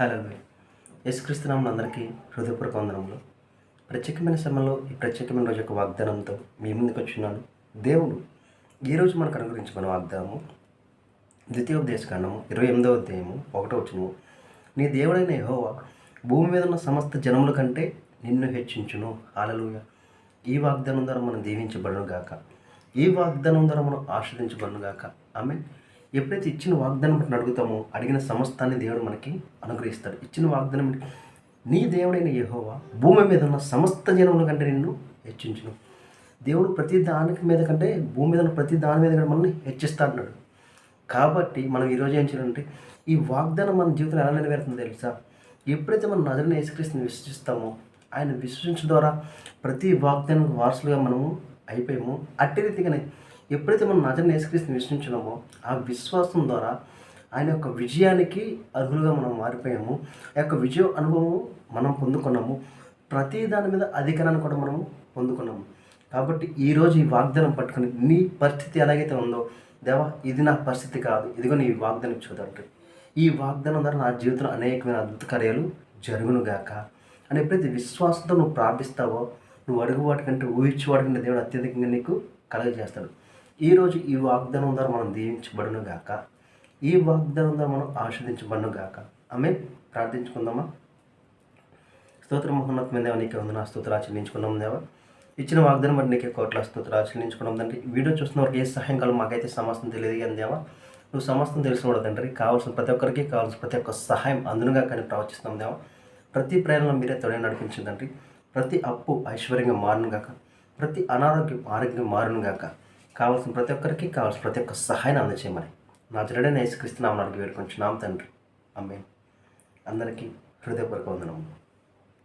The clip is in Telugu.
హలో యేసుక్రీస్తునామం అందరికీ హృదయపూర్వక వందనములు. ప్రత్యేకమైన సమయంలో ఈ ప్రత్యేకమైన రోజు యొక్క వాగ్దానంతో మీ ముందుకు వచ్చినాను. దేవుడు ఈరోజు మనకు అనుగ్రహించిన వాగ్దానము ద్వితీయోపదేశకాండము ఇరవై ఎనిమిదవ అధ్యాయము ఒకటో వచ్చినము నీ దేవుడైన యహోవా భూమి మీద ఉన్న సమస్త జనముల కంటే నిన్ను హెచ్చించును. ఆలలుయ ఈ వాగ్దానం ద్వారా మనం దీవించబడును గాక ఈ వాగ్దానం ద్వారా మనం ఆస్వాదించబడును గాక మీన్ ఎప్పుడైతే ఇచ్చిన వాగ్దానం బట్టి అడుగుతామో అడిగిన సమస్తాన్ని దేవుడు మనకి అనుగ్రహిస్తాడు. ఇచ్చిన వాగ్దానం నీ దేవుడైన యహోవా భూమి మీద ఉన్న సమస్త జనముల కంటే నిన్ను హెచ్చించును. దేవుడు ప్రతి దానికి మీద కంటే భూమి మీద ఉన్న ప్రతి దాని మీద కూడా మనల్ని హెచ్చిస్తాడు కాబట్టి మనం ఈరోజు ఏం చేయాలంటే ఈ వాగ్దానం మన జీవితంలో ఎలా నెరవేరుతుందో తెలుసా? ఎప్పుడైతే మనం నజరని యేసుక్రీస్తుని విశ్వసిస్తామో ఆయన విశ్వసించడం ద్వారా ప్రతి వాగ్దానం వారసులుగా మనము అయిపోయాము. అట్టి రీతిగానే ఎప్పుడైతే మనం నజరని యేసుక్రీస్తుని విశ్వసించినామో ఆ విశ్వాసం ద్వారా ఆయన యొక్క విజయానికి అర్హులుగా మనం మారిపోయాము. ఆ యొక్క విజయ అనుభవం మనం పొందుకున్నాము. ప్రతి దాని మీద అధికారాన్ని కూడా మనము పొందుకున్నాము. కాబట్టి ఈరోజు ఈ వాగ్దానం పట్టుకుని నీ పరిస్థితి ఎలాగైతే ఉందో దేవా ఇది నా పరిస్థితి కాదు. ఇదిగో నీ వాగ్దానం చూడండి ఈ వాగ్దానం ద్వారా నా జీవితంలో అనేకమైన అద్భుత కార్యాలు జరుగునుగాక అని ఎప్పుడైతే విశ్వాసంతో నువ్వు ప్రార్థిస్తావో నువ్వు అడుగు వాటికంటే ఊహించి వాటికంటే దేవుడు అత్యధికంగా నీకు కలగజేస్తాడు. ఈరోజు ఈ వాగ్దానం ద్వారా మనం దీవించబడును గాక. ఈ వాగ్దానం ద్వారా మనం ఆస్వాదించబడును గాక. ఆమె ప్రార్థించుకుందామా? స్తోత్ర మహోన్నతమైన దేవ నీకే ఉంది నా స్తోత్ర ఆచరించుకున్నాం దేవా. ఇచ్చిన వాగ్దానం బట్టి నీకే కోట్ల స్తోత్ర ఆచరించుకున్నాం తండ్రి. వీడియో చూస్తున్న వారికి ఏ సహాయం కాలం మాకైతే సమస్తం తెలియదు కానీ దేవా నువ్వు సమస్తం తెలిసిన కూడా తండ్రి. కావాల్సిన ప్రతి ఒక్కరికి కావాల్సిన ప్రతి ఒక్క సహాయం అందునుగా కానీ ప్రవచిస్తాం దేవా. ప్రతి ప్రయాణంలో మీరే తొడే నడిపించిందండి ప్రతి అప్పు ఐశ్వర్యంగా మారును గాక. ప్రతి అనారోగ్యం ఆరోగ్యం మారును గాక. కావాల్సిన ప్రతి ఒక్కరికి కావాల్సిన ప్రతి ఒక్క సహాయాన్ని అందచేయమని. నా జడనే యేసుక్రీస్తు నామని అడిగి వేడుకొంచున్నాం తండ్రి. అమ్మే అందరికీ హృదయపూర్వక వందనములు.